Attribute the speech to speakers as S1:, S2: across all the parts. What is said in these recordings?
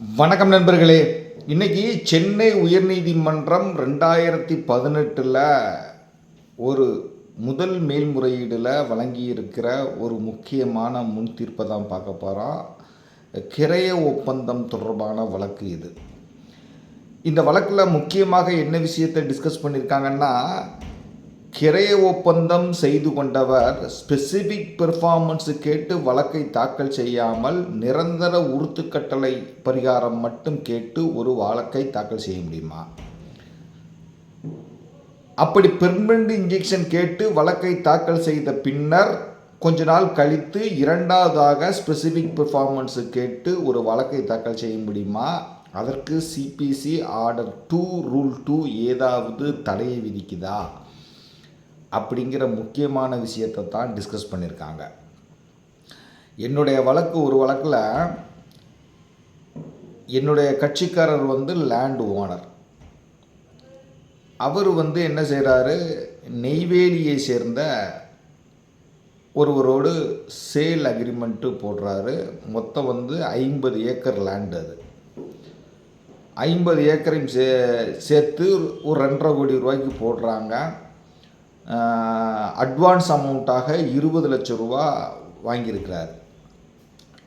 S1: வணக்கம் நண்பர்களே. இன்னைக்கு சென்னை உயர்நீதிமன்றம் ரெண்டாயிரத்தி பதினெட்டில் ஒரு முதல் மேல்முறையீடில் வழங்கியிருக்கிற ஒரு முக்கியமான முன் தீர்ப்பை தான் பார்க்க போகிறோம் கிரைய ஒப்பந்தம் தொடர்பான வழக்கு இது. இந்த வழக்கில் முக்கியமாக என்ன விஷயத்தை டிஸ்கஸ் பண்ணியிருக்காங்கன்னா கிரைய ஒப்பந்தம் செய்து கொண்டவர் ஸ்பெசிபிக் பெர்ஃபார்மன்ஸு கேட்டு வழக்கை தாக்கல் செய்யாமல் நிரந்தர உறுத்துக்கட்டளை பரிகாரம் மட்டும் கேட்டு ஒரு வழக்கை தாக்கல் செய்ய முடியுமா? அப்படி பெர்மனண்ட் இன்ஜெக்ஷன் கேட்டு வழக்கை தாக்கல் செய்த பின்னர் கொஞ்ச நாள் கழித்து இரண்டாவதாக ஸ்பெசிஃபிக் பெர்ஃபார்மன்ஸு கேட்டு ஒரு வழக்கை தாக்கல் செய்ய முடியுமா? அதற்கு C P C order two rule two ஏதாவது தடையை விதிக்குதா? அப்படிங்கிற முக்கியமான விஷயத்தை தான் டிஸ்கஸ் பண்ணியிருக்காங்க. என்னுடைய வழக்கு ஒரு வழக்கில் என்னுடைய கட்சிக்காரர் வந்து லேண்ட் ஓனர் அவர் வந்து என்ன செய்கிறாரு நெய்வேலியை சேர்ந்த ஒருவரோடு சேல் அக்ரிமெண்ட்டு போடுறாரு. மொத்தம் வந்து ஐம்பது ஏக்கர் லேண்ட் அது. ஐம்பது ஏக்கரையும் சே சேர்த்து ஒரு ரெண்டரை கோடி ரூபாய்க்கு போடுறாங்க. அட்வான்ஸ் அமௌண்ட்டாக இருபது லட்சம் ரூபா வாங்கியிருக்கிறார்.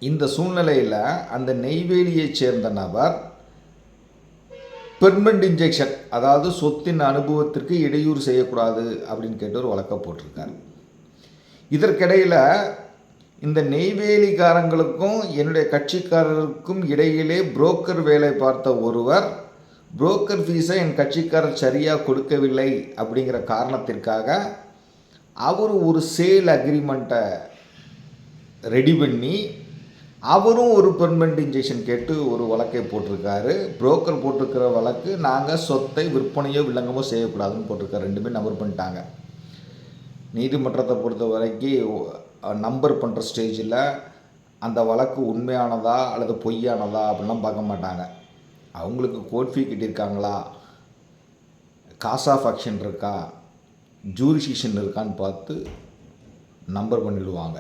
S1: இந்த சூழ்நிலையில் அந்த நெய்வேலியைச் சேர்ந்த நபர் பெர்மனண்ட் இன்ஜெக்ஷன் அதாவது சொத்தின் அனுபவத்திற்கு இடையூறு செய்யக்கூடாது அப்படின்னு கேட்டு ஒரு வழக்க போட்டிருக்காரு. இதற்கிடையில் இந்த நெய்வேலிக்காரங்களுக்கும் என்னுடைய கட்சிக்காரருக்கும் இடையிலே புரோக்கர் வேலை பார்த்த ஒருவர் புரோக்கர் ஃபீஸை என் கட்சிக்காரர் சரியாக கொடுக்கவில்லை அப்படிங்கிற காரணத்திற்காக அவர் ஒரு சேல் அக்ரிமெண்ட்டை ரெடி பண்ணி அவரும் ஒரு பெர்மனண்ட் இன்ஜெக்ஷன் கேட்டு ஒரு வழக்கை போட்டிருக்காரு. புரோக்கர் போட்டிருக்கிற வழக்கு நாங்கள் சொத்தை விற்பனையோ வில்லங்கமோ செய்யக்கூடாதுன்னு போட்டிருக்காரு. ரெண்டுமே நம்பர் பண்ணிட்டாங்க. நீதிமன்றத்தை பொறுத்த வரைக்கும் நம்பர் பண்ணுற ஸ்டேஜில் அந்த வழக்கு உண்மையானதா அல்லது பொய்யானதா அப்படின்லாம் பார்க்க மாட்டாங்க. அவங்களுக்கு கோர்ட் ஃபீ கட்டியிருக்காங்களா? காஸ் ஆஃப் ஆக்ஷன் இருக்கா? ஜூரிசிஷன் இருக்கான்னு பார்த்து நம்பர் பண்ணிடுவாங்க.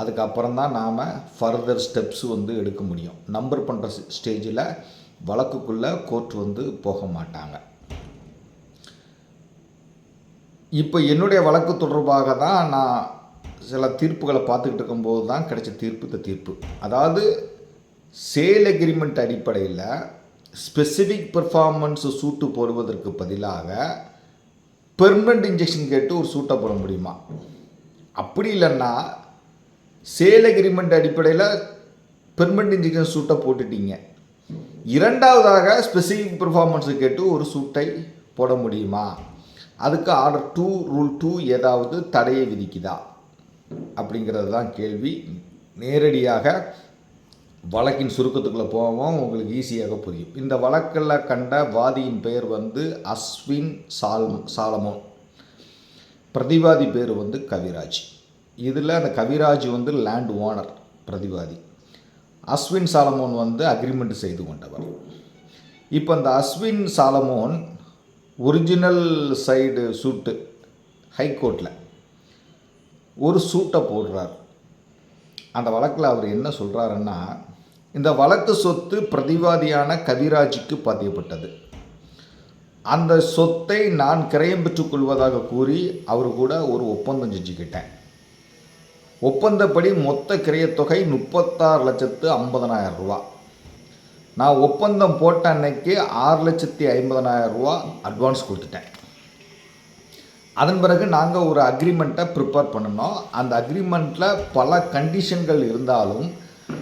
S1: அதுக்கப்புறம் தான் நாம் ஃபர்தர் ஸ்டெப்ஸ் வந்து எடுக்க முடியும். நம்பர் பண்ணுற ஸ்டேஜில் வழக்குக்குள்ளே கோர்ட் வந்து போக மாட்டாங்க. இப்போ என்னுடைய வழக்கு தொடர்பாக தான் நான் சில தீர்ப்புகளை பார்த்துக்கிட்டு இருக்கும்போது தான் கிடைச்ச தீர்ப்பு இந்த தீர்ப்பு. அதாவது சேல் அக்ரிமெண்ட் அடிப்படையில் ஸ்பெசிஃபிக் பெர்ஃபார்மன்ஸ் சூட்டு போடுவதற்கு பதிலாக பெர்மனண்ட் இன்ஜெக்ஷன் கேட்டு ஒரு சூட்டை போட முடியுமா? அப்படி இல்லைன்னா சேல் அக்ரிமெண்ட் அடிப்படையில் பெர்மனண்ட் இன்ஜெக்ஷன் சூட்டை போட்டுட்டீங்க. இரண்டாவதாக ஸ்பெசிஃபிக் பெர்ஃபார்மன்ஸை கேட்டு ஒரு சூட்டை போட முடியுமா? அதுக்கு ஆர்டர் டூ ரூல் டூ ஏதாவது தடையை விதிக்குதா? அப்படிங்கிறது தான் கேள்வி. நேரடியாக வழக்கின் சுருக்கத்துக்குள்ளே போவோம் உங்களுக்கு ஈஸியாக புரியும். இந்த வழக்கில் கண்ட வாதியின் பெயர் வந்து அஸ்வின் சால் சாலமோன். பிரதிவாதி பேர் வந்து கவிராஜ். இதில் அந்த கவிராஜ் வந்து லேண்ட் ஓனர் பிரதிவாதி. அஸ்வின் சாலமோன் வந்து அக்ரிமெண்ட் செய்து கொண்டவர். இப்போ இந்த அஸ்வின் சாலமோன் ஒரிஜினல் சைடு சூட்டு ஹைகோர்ட்டில் ஒரு சூட்டை போடுறார். அந்த வழக்கில் அவர் என்ன சொல்கிறாருன்னா இந்த வழக்கு சொத்து பிரதிவாதியான கவிராஜுக்கு பதியப்பட்டது அந்த சொத்தை நான் கிரயம் பெற்றுக்கொள்வதாக கூறி அவர் கூட ஒரு ஒப்பந்தம் செஞ்சுக்கிட்டேன் ஒப்பந்தப்படி மொத்த கிரயத்தொகை முப்பத்தாறு லட்சத்து ஐம்பதனாயிரம் ரூபா. நான் ஒப்பந்தம் போட்ட அன்னைக்கு ஆறு லட்சத்தி ஐம்பதனாயிரம் ரூபா அட்வான்ஸ் கொடுத்துட்டேன். அதன் பிறகு நாங்கள் ஒரு அக்ரிமெண்ட்டை ப்ரிப்பேர் பண்ணினோம். அந்த அக்ரிமெண்ட்டில் பல கண்டிஷன்கள் இருந்தாலும்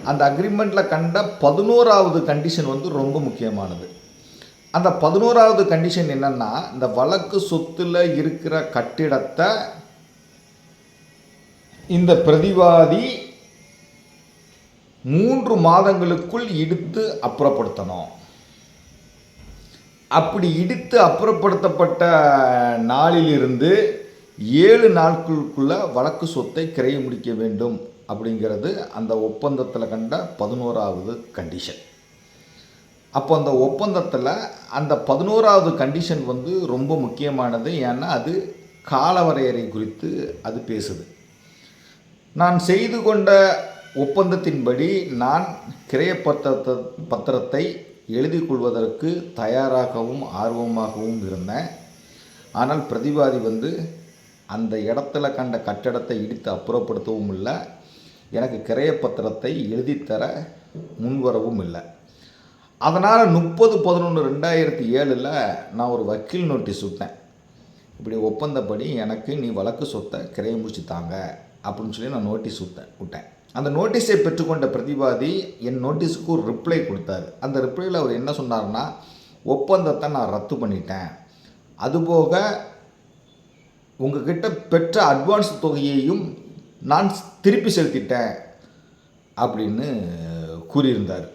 S1: அந்த அக்ரிமெண்ட்டில் கண்ட பதினோராவது கண்டிஷன் வந்து ரொம்ப முக்கியமானது. அந்த பதினோராவது கண்டிஷன் என்னென்னா இந்த வழக்கு சொத்தில் இருக்கிற கட்டிடத்தை இந்த பிரதிவாதி மூன்று மாதங்களுக்குள் இடித்து அப்புறப்படுத்தணும். அப்படி இடித்து அப்புறப்படுத்தப்பட்ட நாளிலிருந்து ஏழு நாட்களுக்குள்ள வழக்கு சொத்தை கிரைய முடிக்க வேண்டும். அப்படிங்கிறது அந்த ஒப்பந்தத்தில் கண்ட பதினோராவது கண்டிஷன் அப்போ அந்த ஒப்பந்தத்தில் அந்த பதினோராவது கண்டிஷன் வந்து ரொம்ப முக்கியமானது. ஏன்னா அது காலவரையறை குறித்து அது பேசுது. நான் செய்து கொண்ட ஒப்பந்தத்தின்படி நான் கிரையப்பத்திரத்தை பத்திரத்தை எழுதி கொள்வதற்கு தயாராகவும் ஆர்வமாகவும் இருந்தேன். ஆனால் பிரதிவாதி வந்து அந்த இடத்துல கண்ட கட்டடத்தை இடித்து அப்புறப்படுத்தவும் இல்லை. எனக்கு கிரையப்பத்திரத்தை எழுதித்தர முன்வரவும் இல்லை. அதனால் முப்பது பதினொன்று ரெண்டாயிரத்தி ஏழில் நான் ஒரு வக்கீல் நோட்டீஸ் விட்டேன் இப்படி ஒப்பந்தப்படி எனக்கு நீ வழக்கு சொத்தை கிரைய முடிச்சு தாங்க அப்படின்னு சொல்லி நான் நோட்டீஸ் விட்டேன் விட்டேன். அந்த நோட்டீஸை பெற்றுக்கொண்ட பிரதிவாதி என் நோட்டீஸுக்கு ஒரு ரிப்ளை கொடுத்தாரு. அந்த ரிப்ளையில் அவர் என்ன சொன்னார்னா ஒப்பந்தத்தை நான் ரத்து பண்ணிட்டேன். அதுபோக உங்ககிட்ட பெற்ற அட்வான்ஸ் தொகையையும் நான் திருப்பி செலுத்திட்டேன் அப்படின்னு கூறியிருந்தார்.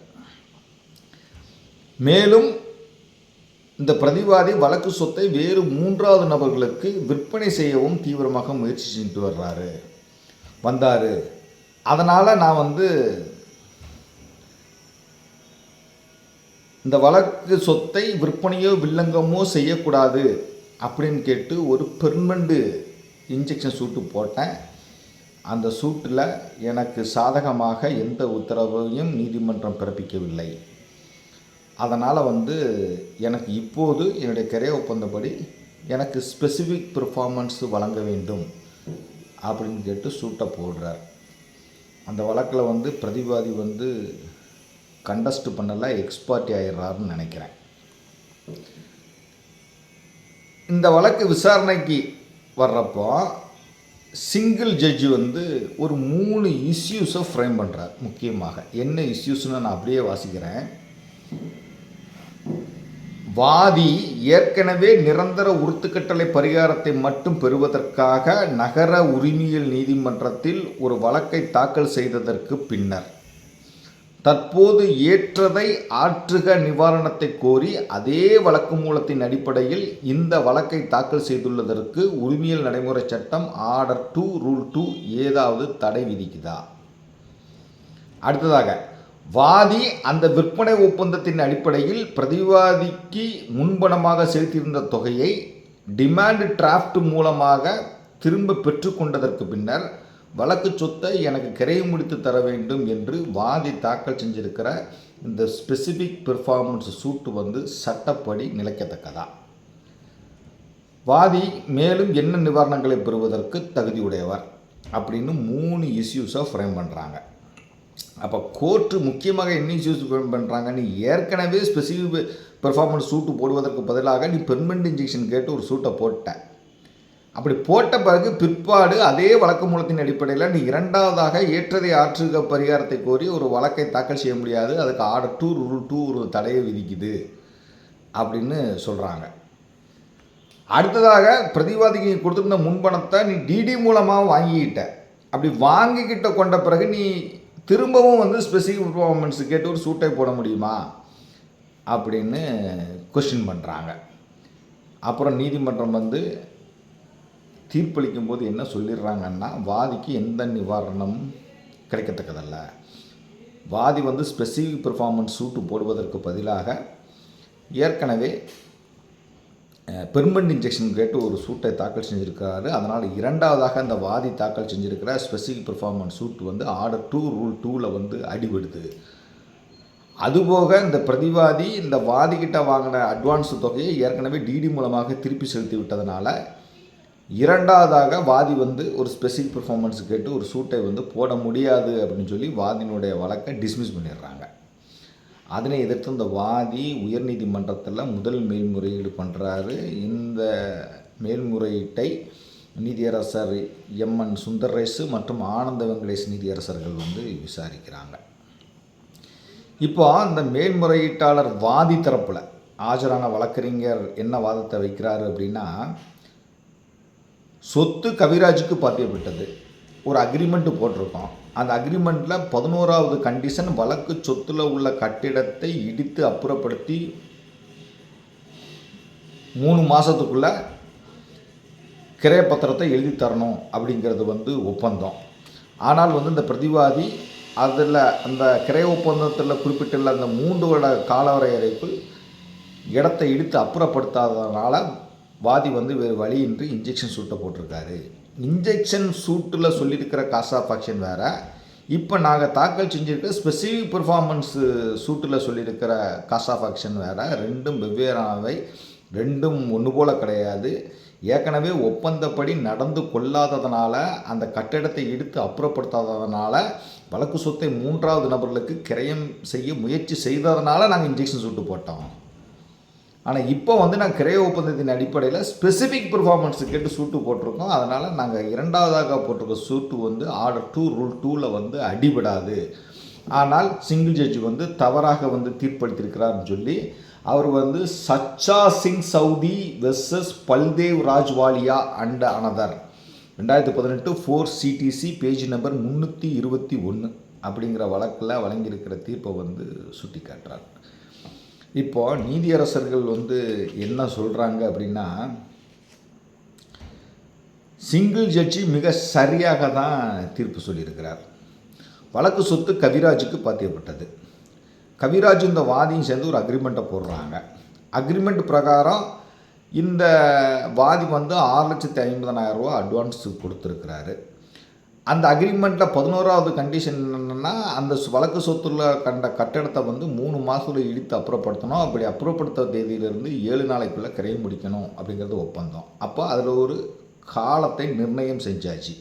S1: மேலும் இந்த பிரதிவாதி வழக்கு சொத்தை வேறு மூன்றாவது நபர்களுக்கு விற்பனை செய்யவும் தீவிரமாக முயற்சி செஞ்சுட்டு வர்றாரு. வந்தார். அதனால் நான் வந்து இந்த வழக்கு சொத்தை விற்பனையோ வில்லங்கமோ செய்யக்கூடாது அப்படின்னு கேட்டு ஒரு பெர்மனண்ட்டு இன்ஜெக்ஷன் சூட்டு போட்டேன். அந்த சூட்டில் எனக்கு சாதகமாக எந்த உத்தரவையும் நீதிமன்றம் பிறப்பிக்கவில்லை. அதனால் வந்து எனக்கு இப்போது என்னுடைய கிரைய ஒப்பந்தப்படி எனக்கு ஸ்பெசிஃபிக் பெர்ஃபார்மன்ஸ் வழங்க வேண்டும் அப்படின்னு கேட்டு சூட்டை போடுறார். அந்த வழக்கில் வந்து பிரதிவாதி வந்து கண்டஸ்ட் பண்ணல எக்ஸ்பார்ட்டி ஆயிடுறாருன்னு நினைக்கிறேன். இந்த வழக்கு விசாரணைக்கு வர்றப்போ சிங்கிள் ஜட்ஜி வந்து ஒரு மூணு இஷ்யூஸை ஃப்ரேம் பண்ணுறார் முக்கியமாக. என்ன இஷ்யூஸ்னு நான் அப்படியே வாசிக்கிறேன். வாதி ஏற்கனவே நிரந்தர உறுத்துக்கட்டளை பரிகாரத்தை மட்டும் பெறுவதற்காக நகர உரிமையியல் நீதிமன்றத்தில் ஒரு வழக்கை தாக்கல் செய்ததற்கு பின்னர். தற்போது ஏற்றதை ஆற்றுக நிவாரணத்தை கோரி அதே வழக்கு மூலத்தின் அடிப்படையில் இந்த வழக்கை தாக்கல் செய்துள்ளதற்கு உரிமையல் நடைமுறை சட்டம் ஆர்டர் டூ ரூல் டூ ஏதாவது தடை விதிக்குதா? அடுத்ததாக வாதி அந்த விற்பனை ஒப்பந்தத்தின் அடிப்படையில் பிரதிவாதிக்கு முன்பணமாக செலுத்தியிருந்த தொகையை டிமாண்ட் டிராஃப்ட் மூலமாக திரும்ப பெற்றுக்கொண்டதற்கு பின்னர் வழக்கு சொத்தை எனக்கு கிரைய முடித்து தர வேண்டும் என்று வாதி தாக்கல் செஞ்சிருக்கிற இந்த ஸ்பெசிஃபிக் பெர்ஃபார்மன்ஸ் சூட்டு வந்து சட்டப்படி நிலைக்கத்தக்கதா? வாதி மேலும் என்ன நிவாரணங்களை பெறுவதற்கு தகுதியுடையவர் அப்படின்னு மூணு இஷ்யூஸை ஃப்ரேம் பண்ணுறாங்க அப்போ கோர்ட்டு முக்கியமாக என்ன இஷ்யூஸ் ஃப்ரேம் பண்ணுறாங்க நீ ஏற்கனவே ஸ்பெசிஃபிக் பெர்ஃபார்மன்ஸ் சூட்டு போடுவதற்கு பதிலாக நீ பெர்மனண்ட் இன்ஜெக்ஷன் கேட்டு ஒரு சூட்டை போட்டேன் அப்படி போட்ட பிறகு பிற்பாடு அதே வழக்கு மூலத்தின் அடிப்படையில் நீ இரண்டாவதாக ஏற்றதை ஆற்றுக பரிகாரத்தை கோரி ஒரு வழக்கை தாக்கல் செய்ய முடியாது. அதுக்கு ஆர்டர் டூ ரூல் டூ ஒரு தடையை விதிக்குது அப்படின்னு சொல்கிறாங்க அடுத்ததாக பிரதிவாதிக்கு நீ கொடுத்துருந்த முன்பணத்தை நீ டிடி மூலமாக வாங்கிக்கிட்ட. அப்படி வாங்கிக்கிட்ட கொண்ட பிறகு நீ திரும்பவும் வந்து ஸ்பெசிஃபிக் பர்ஃபார்மன்ஸ் கேட்டு ஒரு சூட்டை போட முடியுமா? அப்படின்னு கொஸ்டின் பண்ணுறாங்க அப்புறம் நீதிமன்றம் வந்து தீர்ப்பளிக்கும் போது என்ன சொல்லிடுறாங்கன்னா வாதிக்கு எந்த நிவாரணம் கிடைக்கத்தக்கதல்ல. வாதி வந்து ஸ்பெசிஃபிக் பெர்ஃபார்மன்ஸ் சூட்டு போடுவதற்கு பதிலாக ஏற்கனவே பெர்மனன்ட் இன்ஜெக்ஷன் கேட்டு ஒரு சூட்டை தாக்கல் செஞ்சுருக்காரு. அதனால் இரண்டாவதாக அந்த வாதி தாக்கல் செஞ்சுருக்கிற ஸ்பெசிஃபிக் பெர்ஃபார்மன்ஸ் சூட் வந்து ஆர்டர் டூ ரூல் டூவில் வந்து அடிபடுது. அதுபோக இந்த பிரதிவாதி இந்த வாதிக்கிட்ட வாங்கின அட்வான்ஸ் தொகையை ஏற்கனவே டிடி மூலமாக திருப்பி செலுத்தி விட்டதுனால இரண்டாவதாக வாதி வந்து ஒரு ஸ்பெசிஃபிக் பெர்ஃபார்மன்ஸ் கேட்டு ஒரு சூட்டை வந்து போட முடியாது அப்படின்னு சொல்லி வாதினுடைய வழக்கை டிஸ்மிஸ் பண்ணிடுறாங்க. அதனை எதிர்த்து இந்த வாதி உயர்நீதிமன்றத்தில் முதல் மேல்முறையீடு பண்ணுறாரு இந்த மேல்முறையீட்டை நீதியரசர் எம்என் சுந்தரேசு மற்றும் ஆனந்த வெங்கடேஷ் நீதியரசர்கள் வந்து விசாரிக்கிறாங்க. இப்போ அந்த மேல்முறையீட்டாளர் வாதி தரப்பில் ஆஜரான வழக்கறிஞர் என்ன வாதத்தை வைக்கிறாரு அப்படின்னா சொத்து கவிராஜுக்கு பாத்தியப்பட்டது ஒரு அக்ரிமெண்ட் போட்டிருக்கோம். அந்த அக்ரிமெண்ட்டில் பதினோராவது கண்டிஷன் வழக்கு சொத்தில் உள்ள கட்டிடத்தை இடித்து அப்புறப்படுத்தி மூணு மாதத்துக்குள்ளே கிரையப்பத்திரத்தை எழுதி தரணும் அப்படிங்கிறது வந்து ஒப்பந்தம். ஆனால் வந்து இந்த பிரதிவாதி அதில் அந்த கிரைய ஒப்பந்தத்தில் குறிப்பிட்டுள்ள அந்த மூன்று வருட காலவரையறைக்குள் இடத்தை இடித்து அப்புறப்படுத்தாததுனால வாதி வந்து வேறு வழியின்றி இன்ஜெக்ஷன் சூட்டை போட்டிருக்காரு. இன்ஜெக்ஷன் சூட்டில் சொல்லியிருக்கிற காஸ் ஆஃப் ஆக்ஷன் வேறு. இப்போ நாங்கள் தாக்கல் செஞ்சுருக்க ஸ்பெசிஃபிக் பெர்ஃபார்மன்ஸு சூட்டில் சொல்லியிருக்கிற காஸ் ஆஃப் ஆக்ஷன் வேறு. ரெண்டும் வெவ்வேறானவை. ரெண்டும் ஒன்று போல் கிடையாது. ஏற்கனவே ஒப்பந்தப்படி நடந்து கொள்ளாததுனால அந்த கட்டிடத்தை இடித்து அப்புறப்படுத்தாததுனால வழக்கு சொத்தை மூன்றாவது நபர்களுக்கு கிரயம் செய்ய முயற்சி செய்ததுனால நாங்கள் இன்ஜெக்ஷன் சூட்டு போட்டோம். ஆனால் இப்போ வந்து நான் கிரைய ஒப்பந்தத்தின் அடிப்படையில் ஸ்பெசிஃபிக் பெர்ஃபார்மன்ஸ் கேட்டு சூட்டு போட்டிருக்கோம். அதனால் நாங்கள் இரண்டாவதாக போட்டிருக்க சூட்டு வந்து ஆர்டர் டூ ரூல் டூவில் வந்து அடிபடாது. ஆனால் சிங்கிள் ஜட்ஜ் வந்து தவறாக வந்து தீர்ப்பளித்திருக்கிறார்னு சொல்லி அவர் வந்து Sachcha Singh Sodhi versus Baldev Rajwalia and another ரெண்டாயிரத்தி பதினெட்டு ஃபோர் சிடிசி பேஜ் நம்பர் முந்நூற்றி இருபத்தி ஒன்று அப்படிங்கிற வழக்கில் வழங்கியிருக்கிற தீர்ப்பை வந்து சுட்டி காட்டுறார் இப்போ நீதியரசர்கள் வந்து என்ன சொல்கிறாங்க அப்படின்னா சிங்கிள் ஜட்ஜி மிக சரியாக தான் தீர்ப்பு சொல்லியிருக்கிறார். வழக்கு சொத்து கவிராஜுக்கு பாத்தியப்பட்டது. கவிராஜ் இந்த வாதியும் சேர்ந்து ஒரு அக்ரிமெண்ட்டை போடுறாங்க. அக்ரிமெண்ட் பிரகாரம் இந்த வாதி வந்து ஆறு லட்சத்தி ஐம்பதனாயிரம் ரூபா அட்வான்ஸ் கொடுத்துருக்கிறாரு. அந்த அக்ரிமெண்ட்டில் பதினோராவது கண்டிஷன் என்னென்னா அந்த வழக்கு சொத்துல கண்ட கட்டடத்தை வந்து மூணு மாதத்தில் இடித்து அப்புறப்படுத்தணும். அப்படி அப்புறப்படுத்த தேதியிலிருந்து ஏழு நாளைக்குள்ளே கிரையம் முடிக்கணும் அப்படிங்கிறது ஒப்பந்தம். அப்போ அதில் ஒரு காலத்தை நிர்ணயம் செஞ்சாச்சு.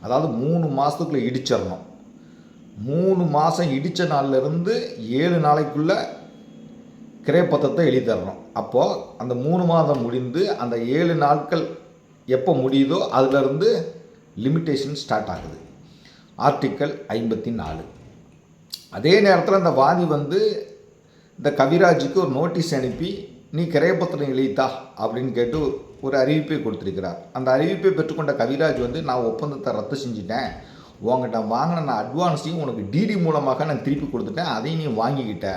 S1: அதாவது மூணு மாதத்துக்குள்ளே இடிச்சிடணும். மூணு மாதம் இடித்த நாள்லேருந்து ஏழு நாளைக்குள்ளே கிரைப்பத்திரத்தை எழுதி அப்போது அந்த மூணு மாதம் முடிந்து அந்த ஏழு நாட்கள் எப்போ முடியுதோ அதிலிருந்து லிமிட்டேஷன் ஸ்டார்ட் ஆகுது. ஆர்டிக்கல் ஐம்பத்தி நாலு. அதே நேரத்தில் அந்த வாதி வந்து இந்த கவிராஜுக்கு ஒரு நோட்டீஸ் அனுப்பி நீ கிரையப்பத்திரம் எழுதித்தா அப்படின்னு கேட்டு ஒரு அறிவிப்பை கொடுத்துருக்கிறார். அந்த அறிவிப்பை பெற்றுக்கொண்ட கவிராஜ் வந்து நான் ஒப்பந்தத்தை ரத்து செஞ்சிட்டேன். உங்ககிட்ட வாங்கின நான் அட்வான்ஸையும் உனக்கு டிடி மூலமாக நான் திருப்பி கொடுத்துட்டேன். அதையும் நீ வாங்கிக்கிட்ட.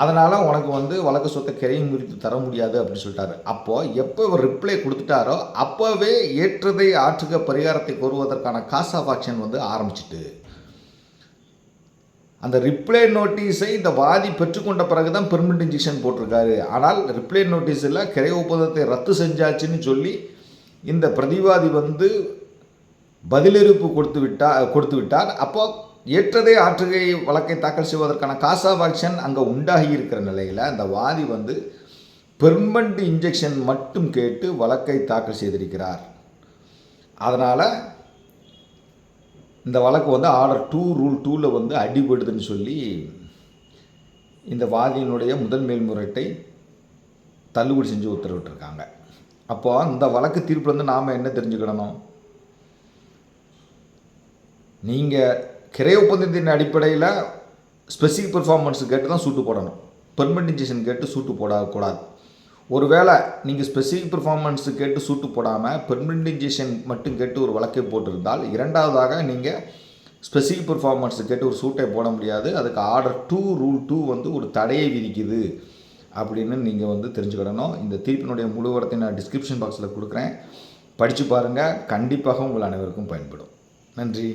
S1: அதனால் உனக்கு வந்து வழக்கு சொத்தை கிரையும் முறித்து தர முடியாது அப்படின்னு சொல்லிட்டாரு. அப்போது எப்போ இவர் ரிப்ளை கொடுத்துட்டாரோ அப்போவே ஏற்றதை ஆற்றுக பரிகாரத்தை கோருவதற்கான காஸ் ஆஃப் ஆக்ஷன் வந்து ஆரம்பிச்சிட்டு அந்த ரிப்ளை நோட்டீஸை இந்த வாதி பெற்றுக்கொண்ட பிறகு தான் பெர்மனண்ட் இன்ஜெக்ஷன் போட்டிருக்காரு. ஆனால் ரிப்ளை நோட்டீஸில் கிரை ஒப்பந்தத்தை ரத்து செஞ்சாச்சுன்னு சொல்லி இந்த பிரதிவாதி வந்து பதிலிருப்பு கொடுத்து விட்டா கொடுத்து விட்டார். அப்போ ஏற்றதே ஆற்றுகை வழக்கை தாக்கல் செய்வதற்கான காசா ஆக்ஷன் அங்கே உண்டாகி இருக்கிற நிலையில் அந்த வாதி வந்து பெர்மனண்ட் இன்ஜெக்ஷன் மட்டும் கேட்டு வழக்கை தாக்கல் செய்திருக்கிறார். அதனால் இந்த வழக்கு வந்து ஆர்டர் டூ ரூல் டூவில் வந்து அடிபடுதுன்னு சொல்லி இந்த வாதியினுடைய முதல் மேல்முறையீட்டை தள்ளுபடி செஞ்சு உத்தரவிட்டிருக்காங்க. அப்போ இந்த வழக்கு தீர்ப்புலேருந்து நாம் என்ன தெரிஞ்சுக்கிடணும் நீங்கள் கிரை ஒப்பந்தத்தின் அடிப்படையில் ஸ்பெசிஃபிக் பெர்ஃபார்மன்ஸ் கேட்டு தான் சூட்டு போடணும். பெர்மனண்ட் கேட்டு சூட்டு போடக்கூடாது. ஒருவேளை நீங்கள் ஸ்பெசிஃபிக் பெர்ஃபார்மன்ஸ் கேட்டு சூட்டு போடாமல் பெர்மனண்ட் மட்டும் கேட்டு ஒரு வழக்கை போட்டிருந்தால் இரண்டாவதாக நீங்கள் ஸ்பெசிஃபிக் பெர்ஃபார்மன்ஸ் கேட்டு ஒரு சூட்டை போட முடியாது. அதுக்கு ஆர்டர் டூ ரூல் டூ வந்து ஒரு தடையை விதிக்குது அப்படின்னு நீங்கள் வந்து தெரிஞ்சுக்கிடணும் இந்த தீர்ப்பினுடைய முழுவரத்தை நான் டிஸ்கிரிப்ஷன் பாக்ஸில் கொடுக்குறேன். படித்து பாருங்கள் கண்டிப்பாக உங்கள் அனைவருக்கும் பயன்படும். நன்றி.